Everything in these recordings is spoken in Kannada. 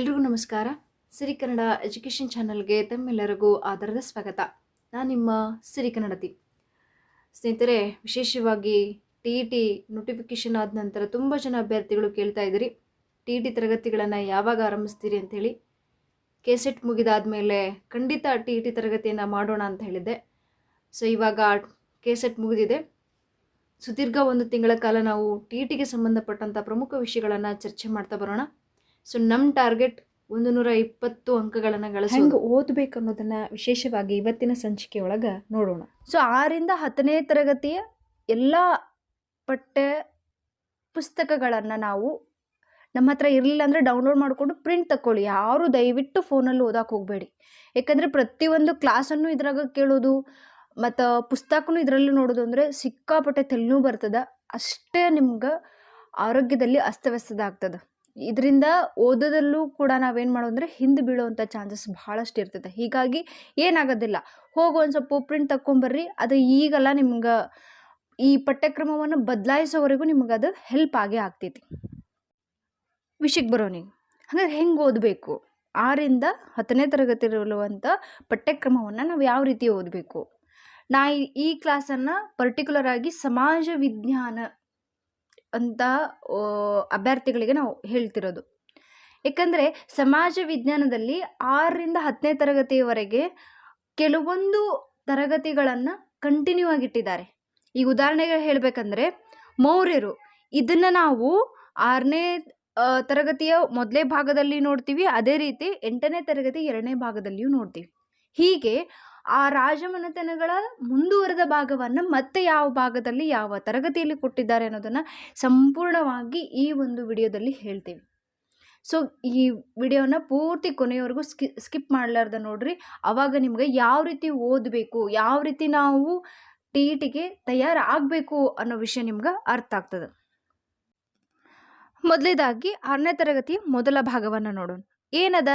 ಎಲ್ರಿಗೂ ನಮಸ್ಕಾರ. ಸಿರಿ ಕನ್ನಡ ಎಜುಕೇಷನ್ ಚಾನಲ್ಗೆ ತಮ್ಮೆಲ್ಲರಿಗೂ ಆಧಾರದ ಸ್ವಾಗತ. ನಾನು ನಿಮ್ಮ ಸಿರಿ ಕನ್ನಡತಿ. ಸ್ನೇಹಿತರೆ, ವಿಶೇಷವಾಗಿ ಟಿ ಇ ಟಿ ನೋಟಿಫಿಕೇಷನ್ ಆದ ನಂತರ ತುಂಬ ಜನ ಅಭ್ಯರ್ಥಿಗಳು ಕೇಳ್ತಾ ಇದ್ದೀರಿ. ಟಿ ಟಿ ತರಗತಿಗಳನ್ನು ಯಾವಾಗ ಆರಂಭಿಸ್ತೀರಿ ಅಂಥೇಳಿ ಕೆ ಸೆಟ್ ಮುಗಿದಾದ ಮೇಲೆ ಖಂಡಿತ ಟಿ ಇ ಟಿ ತರಗತಿಯನ್ನು ಮಾಡೋಣ ಅಂತ ಹೇಳಿದ್ದೆ. ಸೊ ಇವಾಗ ಕೆ ಸೆಟ್ ಮುಗಿದಿದೆ. ಸುದೀರ್ಘ ಒಂದು ತಿಂಗಳ ಕಾಲ ನಾವು ಟಿ ಇ ಟಿಗೆ ಸಂಬಂಧಪಟ್ಟಂಥ ಪ್ರಮುಖ ವಿಷಯಗಳನ್ನು ಚರ್ಚೆ ಮಾಡ್ತಾ ಬರೋಣ. ಸೊ ನಮ್ಮ ಟಾರ್ಗೆಟ್ ಒಂದು ನೂರ ಇಪ್ಪತ್ತು ಅಂಕಗಳನ್ನು ಗಳಿಸೋದು. ಹೆಂಗೆ ಓದಬೇಕು ಅನ್ನೋದನ್ನು ವಿಶೇಷವಾಗಿ ಇವತ್ತಿನ ಸಂಚಿಕೆ ಒಳಗೆ ನೋಡೋಣ. ಸೊ ಆರಿಂದ ಹತ್ತನೇ ತರಗತಿಯ ಎಲ್ಲ ಪಠ್ಯ ಪುಸ್ತಕಗಳನ್ನು ನಾವು ನಮ್ಮ ಹತ್ರ ಇರಲಿಲ್ಲ ಅಂದರೆ ಡೌನ್ಲೋಡ್ ಮಾಡಿಕೊಂಡು ಪ್ರಿಂಟ್ ತಗೊಳ್ಳಿ ಯಾರು ದಯವಿಟ್ಟು ಫೋನಲ್ಲಿ ಓದಕ್ಕೆ ಹೋಗಬೇಡಿ. ಯಾಕಂದರೆ ಪ್ರತಿಯೊಂದು ಕ್ಲಾಸನ್ನು ಇದ್ರಾಗ ಕೇಳೋದು ಮತ್ತು ಪುಸ್ತಕನೂ ಇದರಲ್ಲಿ ನೋಡೋದು ಅಂದರೆ ಸಿಕ್ಕಾಪಟ್ಟೆ ತಲೆನೋವು ಬರ್ತದೆ. ಅಷ್ಟೇ ನಿಮ್ಗೆ ಆರೋಗ್ಯದಲ್ಲಿ ಅಸ್ತವ್ಯಸ್ತದ ಆಗ್ತದೆ ಇದರಿಂದ ಓದೋದಲ್ಲೂ ಕೂಡ ನಾವೇನು ಮಾಡೋದು ಅಂದರೆ ಹಿಂದೆ ಬೀಳೋವಂಥ ಚಾನ್ಸಸ್ ಭಾಳಷ್ಟು ಇರ್ತೈತೆ. ಹೀಗಾಗಿ ಏನಾಗೋದಿಲ್ಲ. ಹೋಗಿ ಒಂದು ಸ್ವಲ್ಪ ಪ್ರಿಂಟ್ ತಕ್ಕೊಂಬರ್ರಿ, ಅದು ಈಗೆಲ್ಲ ನಿಮ್ಗೆ ಈ ಪಠ್ಯಕ್ರಮವನ್ನು ಬದಲಾಯಿಸೋವರೆಗೂ ನಿಮ್ಗೆ ಅದು ಹೆಲ್ಪ್ ಆಗೇ ಆಗ್ತೈತಿ. ವಿಷಯಕ್ಕೆ ಬರೋನಿ ಹಾಗಾದ್ರೆ ಹೆಂಗೆ ಓದಬೇಕು? ಆರಿಂದ ಹತ್ತನೇ ತರಗತಿ ಇರುವಂಥ ಪಠ್ಯಕ್ರಮವನ್ನು ನಾವು ಯಾವ ರೀತಿ ಓದಬೇಕು? ನಾ ಈ ಕ್ಲಾಸನ್ನು ಪರ್ಟಿಕ್ಯುಲರ್ ಆಗಿ ಸಮಾಜ ವಿಜ್ಞಾನ ಅಂತ ಅಭ್ಯರ್ಥಿಗಳಿಗೆ ನಾವು ಹೇಳ್ತಿರೋದು. ಏಕೆಂದರೆ ಸಮಾಜ ವಿಜ್ಞಾನದಲ್ಲಿ ಆರರಿಂದ ಹತ್ತನೇ ತರಗತಿಯವರೆಗೆ ಕೆಲವೊಂದು ತರಗತಿಗಳನ್ನು ಕಂಟಿನ್ಯೂ ಆಗಿಟ್ಟಿದ್ದಾರೆ. ಈಗ ಉದಾಹರಣೆಗೆ ಹೇಳಬೇಕಂದ್ರೆ ಮೌರ್ಯರು. ಇದನ್ನು ನಾವು ಆರನೇ ತರಗತಿಯ ಮೊದಲೇ ಭಾಗದಲ್ಲಿ ನೋಡ್ತೀವಿ, ಅದೇ ರೀತಿ ಎಂಟನೇ ತರಗತಿ ಎರಡನೇ ಭಾಗದಲ್ಲಿಯೂ ನೋಡ್ತೀವಿ. ಹೀಗೆ ಆ ರಾಜಮನೆತನಗಳ ಮುಂದುವರೆದ ಭಾಗವನ್ನು ಮತ್ತೆ ಯಾವ ಭಾಗದಲ್ಲಿ ಯಾವ ತರಗತಿಯಲ್ಲಿ ಕೊಟ್ಟಿದ್ದಾರೆ ಅನ್ನೋದನ್ನು ಸಂಪೂರ್ಣವಾಗಿ ಈ ಒಂದು ವಿಡಿಯೋದಲ್ಲಿ ಹೇಳ್ತೀವಿ. ಸೊ ಈ ವಿಡಿಯೋನ ಪೂರ್ತಿ ಕೊನೆಯವರೆಗೂ ಸ್ಕಿ, ಸ್ಕಿಪ್ ಮಾಡಲಾರ್ದ ನೋಡ್ರಿ. ಅವಾಗ ನಿಮಗೆ ಯಾವ ರೀತಿ ಓದಬೇಕು, ಯಾವ ರೀತಿ ನಾವು ಟಿ ಇ ಟಿಗೆ ತಯಾರಾಗಬೇಕು ಅನ್ನೋ ವಿಷಯ ನಿಮ್ಗೆ ಅರ್ಥ ಆಗ್ತದೆ. ಮೊದಲೇದಾಗಿ ಆರನೇ ತರಗತಿಯ ಮೊದಲ ಭಾಗವನ್ನು ನೋಡೋಣ. ಏನದ?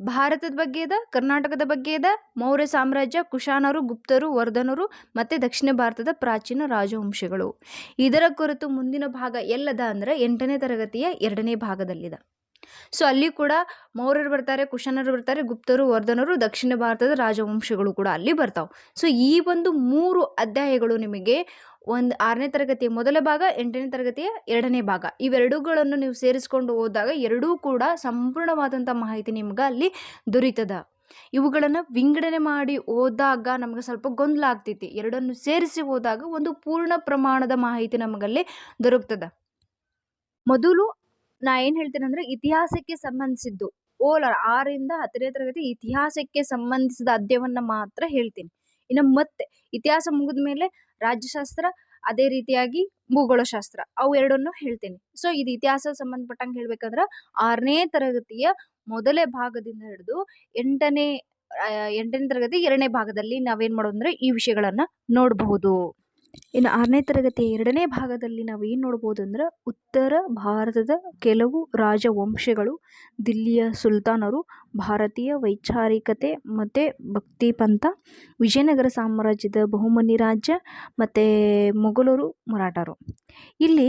ಭಾರತದ ಬಗ್ಗೆ ಅದ, ಕರ್ನಾಟಕದ ಬಗ್ಗೆ ಅದ, ಮೌರ್ಯ ಸಾಮ್ರಾಜ್ಯ, ಕುಶಾನರು, ಗುಪ್ತರು, ವರ್ಧನರು ಮತ್ತು ದಕ್ಷಿಣ ಭಾರತದ ಪ್ರಾಚೀನ ರಾಜವಂಶಗಳು. ಇದರ ಕುರಿತು ಮುಂದಿನ ಭಾಗ ಎಲ್ಲದ ಅಂದರೆ ಎಂಟನೇ ತರಗತಿಯ ಎರಡನೇ ಭಾಗದಲ್ಲಿದೆ. ಸೊ ಅಲ್ಲಿ ಕೂಡ ಮೌರ್ಯರು ಬರ್ತಾರೆ, ಕುಶಾನರು ಬರ್ತಾರೆ, ಗುಪ್ತರು, ವರ್ಧನರು, ದಕ್ಷಿಣ ಭಾರತದ ರಾಜವಂಶಗಳು ಕೂಡ ಅಲ್ಲಿ ಬರ್ತಾವೆ. ಸೊ ಈ ಒಂದು ಮೂರು ಅಧ್ಯಾಯಗಳು ನಿಮಗೆ ಒಂದು ಆರನೇ ತರಗತಿಯ ಮೊದಲ ಭಾಗ, ಎಂಟನೇ ತರಗತಿಯ ಎರಡನೇ ಭಾಗ. ಇವೆರಡುಗಳನ್ನು ನೀವು ಸೇರಿಸ್ಕೊಂಡು ಹೋದಾಗ ಎರಡೂ ಕೂಡ ಸಂಪೂರ್ಣವಾದಂಥ ಮಾಹಿತಿ ನಿಮ್ಗೆ ಅಲ್ಲಿ ದೊರೀತದ. ಇವುಗಳನ್ನು ವಿಂಗಡಣೆ ಮಾಡಿ ಹೋದಾಗ ನಮಗೆ ಸ್ವಲ್ಪ ಗೊಂದಲ ಆಗ್ತೈತಿ. ಎರಡನ್ನು ಸೇರಿಸಿ ಹೋದಾಗ ಒಂದು ಪೂರ್ಣ ಪ್ರಮಾಣದ ಮಾಹಿತಿ ನಮಗಲ್ಲಿ ದೊರಕ್ತದ. ಮೊದಲು ನಾ ಏನು ಹೇಳ್ತೇನೆ ಅಂದರೆ ಇತಿಹಾಸಕ್ಕೆ ಸಂಬಂಧಿಸಿದ್ದು. ಓಲ ಆರಿಂದ ಹತ್ತನೇ ತರಗತಿ ಇತಿಹಾಸಕ್ಕೆ ಸಂಬಂಧಿಸಿದ ಅಧ್ಯಯನವನ್ನು ಮಾತ್ರ ಹೇಳ್ತೀನಿ. ಇನ್ನು ಮತ್ತೆ ಇತಿಹಾಸ ಮುಗಿದ ಮೇಲೆ ರಾಜ್ಯಶಾಸ್ತ್ರ, ಅದೇ ರೀತಿಯಾಗಿ ಭೂಗೋಳಶಾಸ್ತ್ರ ಅವು ಎರಡನ್ನು ಹೇಳ್ತೀನಿ. ಸೊ ಇದು ಇತಿಹಾಸ ಸಂಬಂಧಪಟ್ಟಂಗೆ ಹೇಳ್ಬೇಕಂದ್ರೆ ಆರನೇ ತರಗತಿಯ ಮೊದಲೇ ಭಾಗದಿಂದ ಹಿಡಿದು ಎಂಟನೇ ಎಂಟನೇ ತರಗತಿ ಎರಡನೇ ಭಾಗದಲ್ಲಿ ನಾವೇನು ಮಾಡೋದಂದ್ರೆ ಈ ವಿಷಯಗಳನ್ನು ನೋಡಬಹುದು. ಇನ್ನು ಆರನೇ ತರಗತಿಯ ಎರಡನೇ ಭಾಗದಲ್ಲಿ ನಾವು ಏನು ನೋಡ್ಬೋದು ಅಂದ್ರೆ ಉತ್ತರ ಭಾರತದ ಕೆಲವು ರಾಜವಂಶಗಳು, ದಿಲ್ಲಿಯ ಸುಲ್ತಾನರು, ಭಾರತೀಯ ವೈಚಾರಿಕತೆ ಮತ್ತು ಭಕ್ತಿ ಪಂಥ ವಿಜಯನಗರ ಸಾಮ್ರಾಜ್ಯದ ಬಹುಮನಿ ರಾಜ್ಯ ಮತ್ತು ಮೊಘಲರು ಮರಾಠರು. ಇಲ್ಲಿ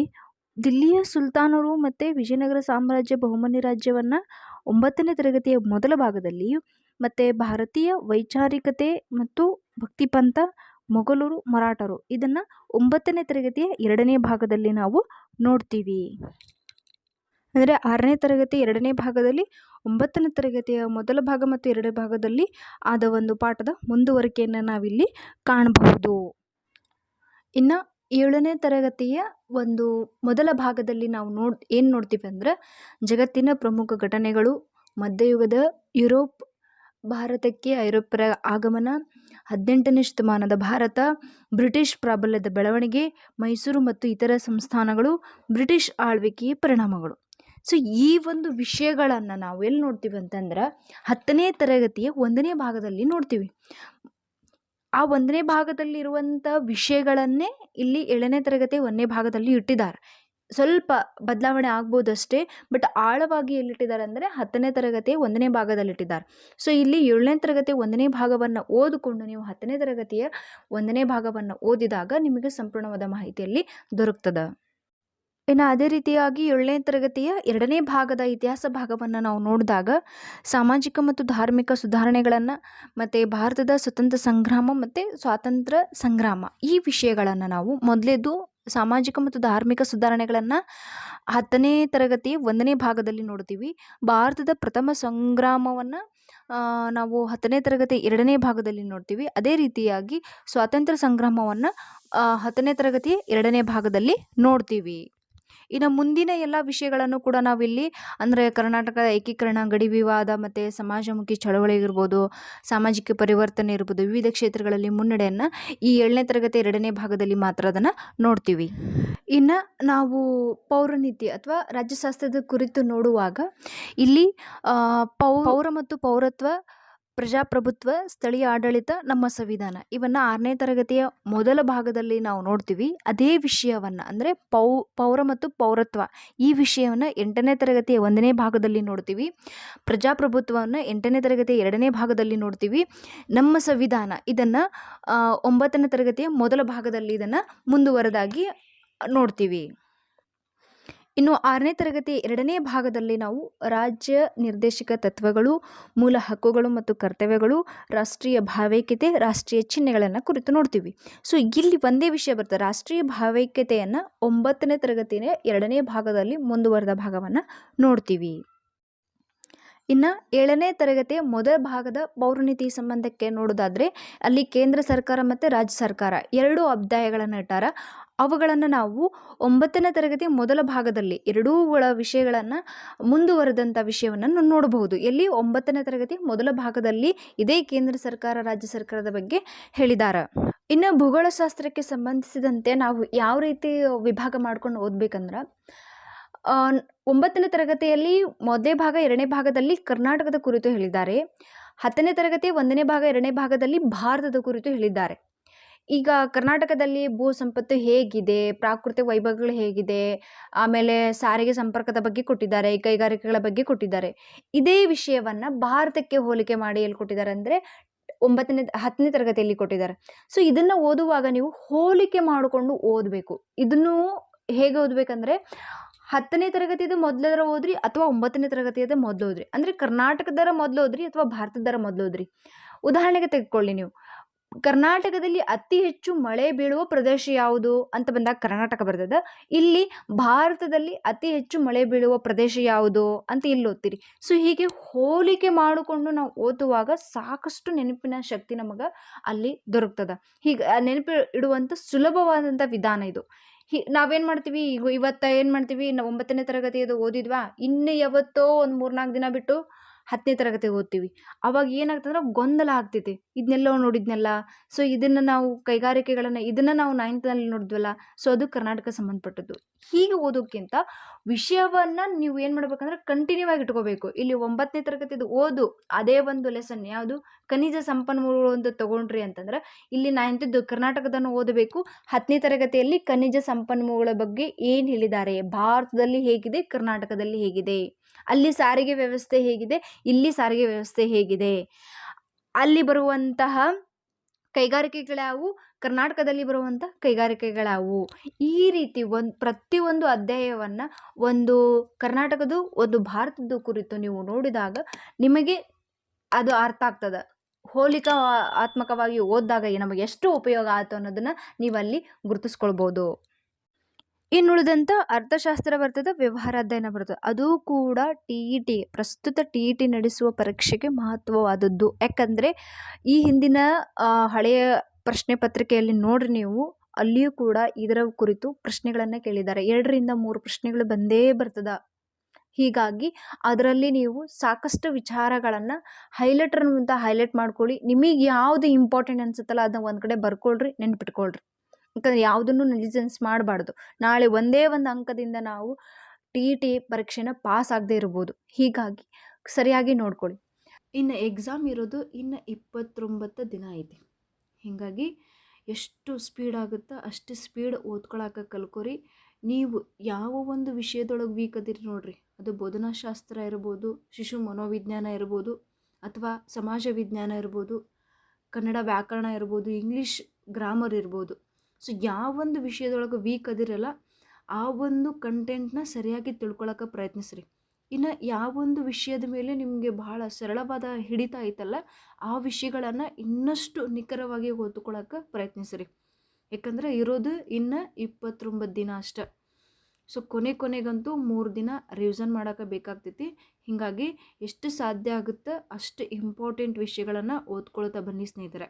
ದಿಲ್ಲಿಯ ಸುಲ್ತಾನರು ಮತ್ತು ವಿಜಯನಗರ ಸಾಮ್ರಾಜ್ಯ ಬಹುಮನಿ ರಾಜ್ಯವನ್ನು ಒಂಬತ್ತನೇ ತರಗತಿಯ ಮೊದಲ ಭಾಗದಲ್ಲಿ ಮತ್ತು ಭಾರತೀಯ ವೈಚಾರಿಕತೆ ಮತ್ತು ಭಕ್ತಿ ಪಂಥ ಮೊಘಲರು ಮರಾಠರು. ಇದನ್ನು ಒಂಬತ್ತನೇ ತರಗತಿಯ ಎರಡನೇ ಭಾಗದಲ್ಲಿ ನಾವು ನೋಡ್ತೀವಿ. ಅಂದರೆ ಆರನೇ ತರಗತಿ, ಎರಡನೇ ಭಾಗದಲ್ಲಿ, ಒಂಬತ್ತನೇ ತರಗತಿಯ ಮೊದಲ ಭಾಗ ಮತ್ತು ಎರಡನೇ ಭಾಗದಲ್ಲಿ ಆದ ಒಂದು ಪಾಠದ ಮುಂದುವರಿಕೆಯನ್ನು ನಾವಿಲ್ಲಿ ಕಾಣಬಹುದು. ಇನ್ನು ಏಳನೇ ತರಗತಿಯ ಒಂದು ಮೊದಲ ಭಾಗದಲ್ಲಿ ನಾವು ನೋಡ್, ಏನು ನೋಡ್ತೀವಿ ಅಂದ್ರೆ ಜಗತ್ತಿನ ಪ್ರಮುಖ ಘಟನೆಗಳು, ಮಧ್ಯಯುಗದ ಯುರೋಪ್, ಭಾರತಕ್ಕೆ ಐರೋಪ್ಯರ ಆಗಮನ ಹದಿನೆಂಟನೇ ಶತಮಾನದ ಭಾರತ, ಬ್ರಿಟಿಷ್ ಪ್ರಾಬಲ್ಯದ ಬೆಳವಣಿಗೆ, ಮೈಸೂರು ಮತ್ತು ಇತರ ಸಂಸ್ಥಾನಗಳು, ಬ್ರಿಟಿಷ್ ಆಳ್ವಿಕೆಯ ಪರಿಣಾಮಗಳು. ಸೊ ಈ ಒಂದು ವಿಷಯಗಳನ್ನು ನಾವು ಎಲ್ಲಿ ನೋಡ್ತೀವಿ ಅಂತಂದ್ರೆ ಹತ್ತನೇ ತರಗತಿಯ ಒಂದನೇ ಭಾಗದಲ್ಲಿ ನೋಡ್ತೀವಿ. ಆ ಒಂದನೇ ಭಾಗದಲ್ಲಿರುವಂಥ ವಿಷಯಗಳನ್ನೇ ಇಲ್ಲಿ ಏಳನೇ ತರಗತಿ ಒಂದನೇ ಭಾಗದಲ್ಲಿ ಇಟ್ಟಿದ್ದಾರೆ ಸ್ವಲ್ಪ ಬದಲಾವಣೆ ಆಗ್ಬೋದು ಅಷ್ಟೇ ಬಟ್ ಆಳವಾಗಿ ಎಲ್ಲಿಟ್ಟಿದ್ದಾರೆ ಅಂದರೆ ಹತ್ತನೇ ತರಗತಿಯ ಒಂದನೇ ಭಾಗದಲ್ಲಿಟ್ಟಿದ್ದಾರೆ. ಸೊ ಇಲ್ಲಿ ಏಳನೇ ತರಗತಿಯ ಒಂದನೇ ಭಾಗವನ್ನು ಓದಿಕೊಂಡು ನೀವು ಹತ್ತನೇ ತರಗತಿಯ ಒಂದನೇ ಭಾಗವನ್ನು ಓದಿದಾಗ ನಿಮಗೆ ಸಂಪೂರ್ಣವಾದ ಮಾಹಿತಿಯಲ್ಲಿ ದೊರಕ್ತದೆ. ಇನ್ನು ಅದೇ ರೀತಿಯಾಗಿ ಏಳನೇ ತರಗತಿಯ ಎರಡನೇ ಭಾಗದ ಇತಿಹಾಸ ಭಾಗವನ್ನು ನಾವು ನೋಡಿದಾಗ ಸಾಮಾಜಿಕ ಮತ್ತು ಧಾರ್ಮಿಕ ಸುಧಾರಣೆಗಳನ್ನು ಮತ್ತು ಭಾರತದ ಸ್ವತಂತ್ರ ಸಂಗ್ರಾಮ ಮತ್ತು ಸ್ವಾತಂತ್ರ್ಯ ಸಂಗ್ರಾಮ ಈ ವಿಷಯಗಳನ್ನು ನಾವು ಮೊದಲೇದು ಸಾಮಾಜಿಕ ಮತ್ತು ಧಾರ್ಮಿಕ ಸುಧಾರಣೆಗಳನ್ನು ಹತ್ತನೇ ತರಗತಿ ಒಂದನೇ ಭಾಗದಲ್ಲಿ ನೋಡ್ತೀವಿ. ಭಾರತದ ಪ್ರಥಮ ಸಂಗ್ರಾಮವನ್ನು ನಾವು ಹತ್ತನೇ ತರಗತಿ ಎರಡನೇ ಭಾಗದಲ್ಲಿ ನೋಡ್ತೀವಿ. ಅದೇ ರೀತಿಯಾಗಿ ಸ್ವಾತಂತ್ರ್ಯ ಸಂಗ್ರಾಮವನ್ನು ಹತ್ತನೇ ತರಗತಿ ಎರಡನೇ ಭಾಗದಲ್ಲಿ ನೋಡ್ತೀವಿ. ಇನ್ನು ಮುಂದಿನ ಎಲ್ಲ ವಿಷಯಗಳನ್ನು ಕೂಡ ನಾವಿಲ್ಲಿ ಅಂದರೆ ಕರ್ನಾಟಕದ ಏಕೀಕರಣ ಗಡಿ ವಿವಾದ ಮತ್ತು ಸಮಾಜಮುಖಿ ಚಳವಳಿ ಇರ್ಬೋದು ಸಾಮಾಜಿಕ ಪರಿವರ್ತನೆ ಇರ್ಬೋದು ವಿವಿಧ ಕ್ಷೇತ್ರಗಳಲ್ಲಿ ಮುನ್ನಡೆಯನ್ನು ಈ ಏಳನೇ ತರಗತಿ ಎರಡನೇ ಭಾಗದಲ್ಲಿ ಮಾತ್ರ ಅದನ್ನು ನೋಡ್ತೀವಿ. ಇನ್ನು ನಾವು ಪೌರನೀತಿ ಅಥವಾ ರಾಜ್ಯಶಾಸ್ತ್ರದ ಕುರಿತು ನೋಡುವಾಗ ಇಲ್ಲಿ ಪೌರ ಮತ್ತು ಪೌರತ್ವ ಪ್ರಜಾಪ್ರಭುತ್ವ, ಸ್ಥಳೀಯ ಆಡಳಿತ, ನಮ್ಮ ಸಂವಿಧಾನ. ಇವನ್ನು ಆರನೇ ತರಗತಿಯ ಮೊದಲ ಭಾಗದಲ್ಲಿ ನಾವು ನೋಡ್ತೀವಿ. ಅದೇ ವಿಷಯವನ್ನು ಅಂದರೆ ಪೌ, ಪೌರ ಮತ್ತು ಪೌರತ್ವ. ಈ ವಿಷಯವನ್ನು ಎಂಟನೇ ತರಗತಿಯ ಒಂದನೇ ಭಾಗದಲ್ಲಿ ನೋಡ್ತೀವಿ. ಪ್ರಜಾಪ್ರಭುತ್ವವನ್ನು ಎಂಟನೇ ತರಗತಿಯ ಎರಡನೇ ಭಾಗದಲ್ಲಿ ನೋಡ್ತೀವಿ. ನಮ್ಮ ಸಂವಿಧಾನ ಇದನ್ನು ಒಂಬತ್ತನೇ ತರಗತಿಯ ಮೊದಲ ಭಾಗದಲ್ಲಿ ಇದನ್ನು ಮುಂದುವರೆದಾಗಿ ನೋಡ್ತೀವಿ. ಇನ್ನು ಆರನೇ ತರಗತಿ ಎರಡನೇ ಭಾಗದಲ್ಲಿ ನಾವು ರಾಜ್ಯ ನಿರ್ದೇಶಕ ತತ್ವಗಳು, ಮೂಲ ಹಕ್ಕುಗಳು ಮತ್ತು ಕರ್ತವ್ಯಗಳು, ರಾಷ್ಟ್ರೀಯ ಭಾವೈಕ್ಯತೆ, ರಾಷ್ಟ್ರೀಯ ಚಿಹ್ನೆಗಳನ್ನು ಕುರಿತು ನೋಡ್ತೀವಿ. ಸೊ ಇಲ್ಲಿ ಒಂದೇ ವಿಷಯ ಬರ್ತದೆ. ರಾಷ್ಟ್ರೀಯ ಭಾವೈಕ್ಯತೆಯನ್ನು ಒಂಬತ್ತನೇ ತರಗತಿಯ ಎರಡನೇ ಭಾಗದಲ್ಲಿ ಮುಂದುವರೆದ ಭಾಗವನ್ನು ನೋಡ್ತೀವಿ. ಇನ್ನು ಏಳನೇ ತರಗತಿಯ ಮೊದಲ ಭಾಗದ ಪೌರನೀತಿ ಸಂಬಂಧಕ್ಕೆ ನೋಡೋದಾದರೆ, ಅಲ್ಲಿ ಕೇಂದ್ರ ಸರ್ಕಾರ ಮತ್ತು ರಾಜ್ಯ ಸರ್ಕಾರ ಎರಡು ಅಧ್ಯಾಯಗಳನ್ನು ಇಟ್ಟಾರ. ಅವುಗಳನ್ನು ನಾವು ಒಂಬತ್ತನೇ ತರಗತಿಯ ಮೊದಲ ಭಾಗದಲ್ಲಿ ಎರಡೂಗಳ ವಿಷಯಗಳನ್ನು ಮುಂದುವರೆದಂಥ ವಿಷಯವನ್ನು ನೋಡಬಹುದು. ಎಲ್ಲಿ ಒಂಬತ್ತನೇ ತರಗತಿ ಮೊದಲ ಭಾಗದಲ್ಲಿ ಇದೇ ಕೇಂದ್ರ ಸರ್ಕಾರ, ರಾಜ್ಯ ಸರ್ಕಾರದ ಬಗ್ಗೆ ಹೇಳಿದ್ದಾರೆ ಇನ್ನು ಭೂಗೋಳಶಾಸ್ತ್ರಕ್ಕೆ ಸಂಬಂಧಿಸಿದಂತೆ ನಾವು ಯಾವ ರೀತಿ ವಿಭಾಗ ಮಾಡ್ಕೊಂಡು ಓದಬೇಕಂದ್ರೆ ಒಂಬತ್ತನೇ ತರಗತಿಯಲ್ಲಿ ಮೊದಲೇ ಭಾಗ, ಎರಡನೇ ಭಾಗದಲ್ಲಿ ಕರ್ನಾಟಕದ ಕುರಿತು ಹೇಳಿದ್ದಾರೆ. ಹತ್ತನೇ ತರಗತಿ ಒಂದನೇ ಭಾಗ, ಎರಡನೇ ಭಾಗದಲ್ಲಿ ಭಾರತದ ಕುರಿತು ಹೇಳಿದ್ದಾರೆ. ಈಗ ಕರ್ನಾಟಕದಲ್ಲಿ ಭೂ ಸಂಪತ್ತು ಹೇಗಿದೆ, ಪ್ರಾಕೃತಿಕ ವೈಭವಗಳು ಹೇಗಿದೆ, ಆಮೇಲೆ ಸಾರಿಗೆ ಸಂಪರ್ಕದ ಬಗ್ಗೆ ಕೊಟ್ಟಿದ್ದಾರೆ, ಕೈಗಾರಿಕೆಗಳ ಬಗ್ಗೆ ಕೊಟ್ಟಿದ್ದಾರೆ. ಇದೇ ವಿಷಯವನ್ನು ಭಾರತಕ್ಕೆ ಹೋಲಿಕೆ ಮಾಡಿ ಎಲ್ಲಿ ಕೊಟ್ಟಿದ್ದಾರೆ ಅಂದರೆ ಒಂಬತ್ತನೇ, ಹತ್ತನೇ ತರಗತಿಯಲ್ಲಿ ಕೊಟ್ಟಿದ್ದಾರೆ. ಸೊ ಇದನ್ನು ಓದುವಾಗ ನೀವು ಹೋಲಿಕೆ ಮಾಡಿಕೊಂಡು ಓದಬೇಕು. ಇದನ್ನು ಹೇಗೆ ಓದಬೇಕಂದ್ರೆ, ಹತ್ತನೇ ತರಗತಿಯದು ಮೊದಲದರ ಓದ್ರಿ ಅಥವಾ ಒಂಬತ್ತನೇ ತರಗತಿಯದ ಮೊದಲು ಓದ್ರಿ ಅಂದರೆ ಕರ್ನಾಟಕದರ ಮೊದಲು ಓದ್ರಿ ಅಥವಾ ಭಾರತದರ ಮೊದಲು ಓದ್ರಿ ಉದಾಹರಣೆಗೆ ತೆಗೆದುಕೊಳ್ಳಿ ನೀವು. ಕರ್ನಾಟಕದಲ್ಲಿ ಅತಿ ಹೆಚ್ಚು ಮಳೆ ಬೀಳುವ ಪ್ರದೇಶ ಯಾವುದು ಅಂತ ಬಂದಾಗ ಕರ್ನಾಟಕ ಬರ್ತದೆ. ಇಲ್ಲಿ ಭಾರತದಲ್ಲಿ ಅತಿ ಹೆಚ್ಚು ಮಳೆ ಬೀಳುವ ಪ್ರದೇಶ ಯಾವುದು ಅಂತ ಇಲ್ಲಿ ಓದ್ತೀರಿ ಸೊ ಹೀಗೆ ಹೋಲಿಕೆ ಮಾಡಿಕೊಂಡು ನಾವು ಓದುವಾಗ ಸಾಕಷ್ಟು ನೆನಪಿನ ಶಕ್ತಿ ನಮಗೆ ಅಲ್ಲಿ ದೊರಕ್ತದ. ಹೀಗೆ ನೆನಪಿ ಇಡುವಂಥ ಸುಲಭವಾದಂಥ ವಿಧಾನ ಇದು. ಹಿ, ನಾವೇನು ಮಾಡ್ತೀವಿ? ಈಗ ಇವತ್ತು ಏನು ಮಾಡ್ತೀವಿ? ನಾವು ಒಂಬತ್ತನೇ ತರಗತಿಯದು ಓದಿದ್ವಾ? ಇನ್ನು ಯಾವತ್ತೋ ಒಂದು ಮೂರ್ನಾಲ್ಕು ದಿನ ಬಿಟ್ಟು ಹತ್ತನೇ ತರಗತಿ ಓದ್ತೀವಿ. ಅವಾಗ ಏನಾಗ್ತಂದ್ರೆ ಗೊಂದಲ ಆಗ್ತೈತಿ ಇದನ್ನೆಲ್ಲ ನೋಡಿದ್ನೆಲ್ಲ ಸೊ ಇದನ್ನು ನಾವು ಕೈಗಾರಿಕೆಗಳನ್ನು, ಇದನ್ನು ನಾವು ನೈನ್ತ್ನಲ್ಲಿ ನೋಡಿದ್ವಲ್ಲ ಸೊ ಅದು ಕರ್ನಾಟಕ ಸಂಬಂಧಪಟ್ಟದ್ದು. ಹೀಗೆ ಓದೋಕ್ಕಿಂತ ವಿಷಯವನ್ನು ನೀವು ಏನು ಮಾಡ್ಬೇಕಂದ್ರೆ ಕಂಟಿನ್ಯೂ ಆಗಿ ಇಟ್ಕೋಬೇಕು. ಇಲ್ಲಿ ಒಂಬತ್ತನೇ ತರಗತಿದು ಓದು, ಅದೇ ಒಂದು ಲೆಸನ್ ಯಾವುದು? ಖನಿಜ ಸಂಪನ್ಮೂಲಗಳು ಅಂತ ತಗೊಂಡ್ರಿ ಅಂತಂದ್ರೆ ಇಲ್ಲಿ ನೈನ್ತಿದ್ದು ಕರ್ನಾಟಕದನ್ನು ಓದಬೇಕು. ಹತ್ತನೇ ತರಗತಿಯಲ್ಲಿ ಖನಿಜ ಸಂಪನ್ಮೂಲಗಳ ಬಗ್ಗೆ ಏನು ಹೇಳಿದ್ದಾರೆ? ಭಾರತದಲ್ಲಿ ಹೇಗಿದೆ? ಕರ್ನಾಟಕದಲ್ಲಿ ಹೇಗಿದೆ? ಅಲ್ಲಿ ಸಾರಿಗೆ ವ್ಯವಸ್ಥೆ ಹೇಗಿದೆ? ಇಲ್ಲಿ ಸಾರಿಗೆ ವ್ಯವಸ್ಥೆ ಹೇಗಿದೆ? ಅಲ್ಲಿ ಬರುವಂತಹ ಕೈಗಾರಿಕೆಗಳ್ಯಾವು ಕರ್ನಾಟಕದಲ್ಲಿ ಬರುವಂಥ ಕೈಗಾರಿಕೆಗಳಾವು. ಈ ರೀತಿ ಒಂದು, ಪ್ರತಿಯೊಂದು ಅಧ್ಯಾಯವನ್ನು ಒಂದು ಕರ್ನಾಟಕದ್ದು, ಒಂದು ಭಾರತದ ಕುರಿತು ನೀವು ನೋಡಿದಾಗ ನಿಮಗೆ ಅದು ಅರ್ಥ ಆಗ್ತದೆ. ಹೋಲಿಕಾ, ಆತ್ಮಕವಾಗಿ ಓದಿದಾಗ ನಮಗೆ ಎಷ್ಟು ಉಪಯೋಗ ಆಯಿತು ಅನ್ನೋದನ್ನು ನೀವಲ್ಲಿ ಗುರುತಿಸ್ಕೊಳ್ಬೋದು. ಇನ್ನುಳಿದಂಥ ಅರ್ಥಶಾಸ್ತ್ರ ಬರ್ತದೆ, ವ್ಯವಹಾರ ಅಧ್ಯಯನ ಬರ್ತದೆ. ಅದು ಕೂಡ ಟಿ ಇ ಟಿ, ಪ್ರಸ್ತುತ ಟಿ ಇ ಟಿ ನಡೆಸುವ ಪರೀಕ್ಷೆಗೆ ಮಹತ್ವವಾದದ್ದು. ಯಾಕಂದರೆ ಈ ಹಿಂದಿನ ಹಳೆಯ ಪ್ರಶ್ನೆ ಪತ್ರಿಕೆಯಲ್ಲಿ ನೋಡ್ರಿ ನೀವು, ಅಲ್ಲಿಯೂ ಕೂಡ ಇದರ ಕುರಿತು ಪ್ರಶ್ನೆಗಳನ್ನು ಕೇಳಿದ್ದಾರೆ. ಎರಡರಿಂದ ಮೂರು ಪ್ರಶ್ನೆಗಳು ಬಂದೇ ಬರ್ತದೆ. ಹೀಗಾಗಿ ಅದರಲ್ಲಿ ನೀವು ಸಾಕಷ್ಟು ವಿಚಾರಗಳನ್ನು ಹೈಲೈಟರ್ ಅಂತ ಹೈಲೈಟ್ ಮಾಡ್ಕೊಳ್ಳಿ. ನಿಮಗೆ ಯಾವುದು ಇಂಪಾರ್ಟೆಂಟ್ ಅನ್ಸುತ್ತಲ್ಲ, ಅದನ್ನ ಒಂದು ಕಡೆ ಬರ್ಕೊಳ್ರಿ, ನೆನ್ಪಿಟ್ಕೊಳ್ರಿ. ಯಾಕಂದ್ರೆ ಯಾವುದನ್ನು ನೆಲಿಜೆನ್ಸ್ ಮಾಡಬಾರ್ದು. ನಾಳೆ ಒಂದೇ ಒಂದು ಅಂಕದಿಂದ ನಾವು ಟಿ ಟಿ ಪರೀಕ್ಷೆನ ಪಾಸ್ ಆಗದೆ ಇರ್ಬೋದು. ಹೀಗಾಗಿ ಸರಿಯಾಗಿ ನೋಡ್ಕೊಳ್ಳಿ. ಇನ್ನು ಎಕ್ಸಾಮ್ ಇರೋದು ಇನ್ನು ಇಪ್ಪತ್ತೊಂಬತ್ತು ದಿನ ಐತಿ. ಹೀಗಾಗಿ ಎಷ್ಟು ಸ್ಪೀಡ್ ಆಗುತ್ತೋ ಅಷ್ಟು ಸ್ಪೀಡ್ ಓದ್ಕೊಳಕ್ಕೆ ಕಲ್ಕೊರಿ. ನೀವು ಯಾವ ಒಂದು ವಿಷಯದೊಳಗೆ ವೀಕ್ ಅದಿರಿ ನೋಡ್ರಿ. ಅದು ಬೋಧನಾಶಾಸ್ತ್ರ ಇರ್ಬೋದು, ಶಿಶು ಮನೋವಿಜ್ಞಾನ ಇರ್ಬೋದು, ಅಥವಾ ಸಮಾಜ ವಿಜ್ಞಾನ ಇರ್ಬೋದು, ಕನ್ನಡ ವ್ಯಾಕರಣ ಇರ್ಬೋದು ಇಂಗ್ಲೀಷ್ ಗ್ರಾಮರ್ ಇರ್ಬೋದು. ಸೊ ಯಾವೊಂದು ವಿಷಯದೊಳಗೆ ವೀಕ್ ಅದಿರಲ್ಲ, ಆ ಒಂದು ಕಂಟೆಂಟ್ನ ಸರಿಯಾಗಿ ತಿಳ್ಕೊಳಕ್ಕೆ ಪ್ರಯತ್ನಿಸ್ರಿ. ಇನ್ನು ಯಾವೊಂದು ವಿಷಯದ ಮೇಲೆ ನಿಮಗೆ ಬಹಳ ಸರಳವಾದ ಹಿಡಿತ ಐತಲ್ಲ ಆ ವಿಷಯಗಳನ್ನು ಇನ್ನಷ್ಟು ನಿಖರವಾಗಿ ಓದ್ಕೊಳ್ಳೋಕೆ ಪ್ರಯತ್ನಿಸಿರಿ. ಯಾಕಂದರೆ ಇರೋದು ಇನ್ನು ಇಪ್ಪತ್ತೊಂಬತ್ತು ದಿನ ಅಷ್ಟೆ. ಸೊ ಕೊನೆ ಕೊನೆಗಂತೂ ಮೂರು ದಿನ ರಿವಿಸನ್ ಮಾಡೋಕೆ ಬೇಕಾಗ್ತೈತಿ. ಹೀಗಾಗಿ ಎಷ್ಟು ಸಾಧ್ಯ ಆಗುತ್ತೆ ಅಷ್ಟು ಇಂಪಾರ್ಟೆಂಟ್ ವಿಷಯಗಳನ್ನು ಓದ್ಕೊಳ್ತಾ ಬನ್ನಿ ಸ್ನೇಹಿತರೆ.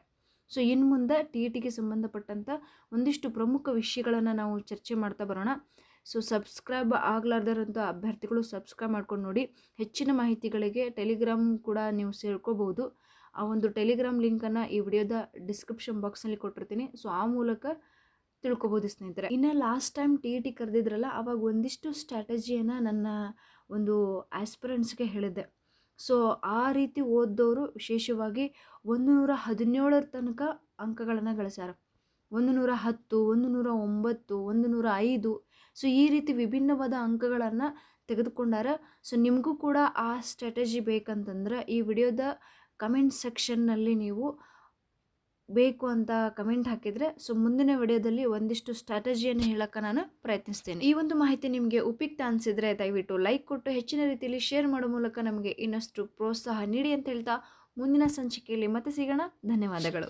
ಸೊ ಇನ್ನು ಮುಂದೆ ಟಿ ಇ ಟಿಗೆ ಸಂಬಂಧಪಟ್ಟಂಥ ಒಂದಿಷ್ಟು ಪ್ರಮುಖ ವಿಷಯಗಳನ್ನು ನಾವು ಚರ್ಚೆ ಮಾಡ್ತಾ ಬರೋಣ. ಸೊ ಸಬ್ಸ್ಕ್ರೈಬ್ ಆಗಲಾರ್ದರಂಥ ಅಭ್ಯರ್ಥಿಗಳು ಸಬ್ಸ್ಕ್ರೈಬ್ ಮಾಡ್ಕೊಂಡು ನೋಡಿ. ಹೆಚ್ಚಿನ ಮಾಹಿತಿಗಳಿಗೆ ಟೆಲಿಗ್ರಾಮ್ ಕೂಡ ನೀವು ಸೇರ್ಕೋಬಹುದು ಆ ಒಂದು ಟೆಲಿಗ್ರಾಮ್ ಲಿಂಕನ್ನು ಈ ವಿಡಿಯೋದ ಡಿಸ್ಕ್ರಿಪ್ಷನ್ ಬಾಕ್ಸ್ನಲ್ಲಿ ಕೊಟ್ಟಿರ್ತೀನಿ. ಸೊ ಆ ಮೂಲಕ ತಿಳ್ಕೊಬೋದು ಸ್ನೇಹಿತರೆ. ಇನ್ನು last time T E T ಕರೆದಿದ್ರಲ್ಲ ಆವಾಗ ಒಂದಿಷ್ಟು ಸ್ಟ್ರಾಟಜಿಯನ್ನು ನನ್ನ ಒಂದು ಆಸ್ಪಿರೆಂಟ್ಸ್ಗೆ ಹೇಳಿದ್ದೆ. ಸೊ ಆ ರೀತಿ ಓದ್ದವರು ವಿಶೇಷವಾಗಿ ಒಂದು ನೂರ ಹದಿನೇಳರ ತನಕ ಅಂಕಗಳನ್ನು ಗಳಿಸ್ಯಾರ. ಒಂದು ನೂರ ಹತ್ತು ಒಂದು ನೂರ ಒಂಬತ್ತು ಒಂದು ನೂರ ಐದು ಸೊ ಈ ರೀತಿ ವಿಭಿನ್ನವಾದ ಅಂಕಗಳನ್ನು ತೆಗೆದುಕೊಂಡಾರ ಸೊ ನಿಮಗೂ ಕೂಡ ಆ ಸ್ಟ್ರಾಟಜಿ ಬೇಕಂತಂದ್ರೆ ಈ ವಿಡಿಯೋದ ಕಮೆಂಟ್ ಸೆಕ್ಷನ್ನಲ್ಲಿ ನೀವು ಬೇಕು ಅಂತ ಕಮೆಂಟ್ ಹಾಕಿದರೆ ಸೊ ಮುಂದಿನ ವಿಡಿಯೋದಲ್ಲಿ ಒಂದಿಷ್ಟು ಸ್ಟ್ರಾಟಜಿಯನ್ನು ಹೇಳೋಕ್ಕೆ ನಾನು ಪ್ರಯತ್ನಿಸ್ತೇನೆ. ಈ ಒಂದು ಮಾಹಿತಿ ನಿಮಗೆ ಉಪಯುಕ್ತ ಅನಿಸಿದರೆ ದಯವಿಟ್ಟು ಲೈಕ್ ಕೊಟ್ಟು ಹೆಚ್ಚಿನ ರೀತಿಯಲ್ಲಿ ಶೇರ್ ಮಾಡೋ ಮೂಲಕ ನಮಗೆ ಇನ್ನಷ್ಟು ಪ್ರೋತ್ಸಾಹ ನೀಡಿ ಅಂತ ಹೇಳ್ತಾ ಮುಂದಿನ ಸಂಚಿಕೆಯಲ್ಲಿ ಮತ್ತೆ ಸಿಗೋಣ. ಧನ್ಯವಾದಗಳು.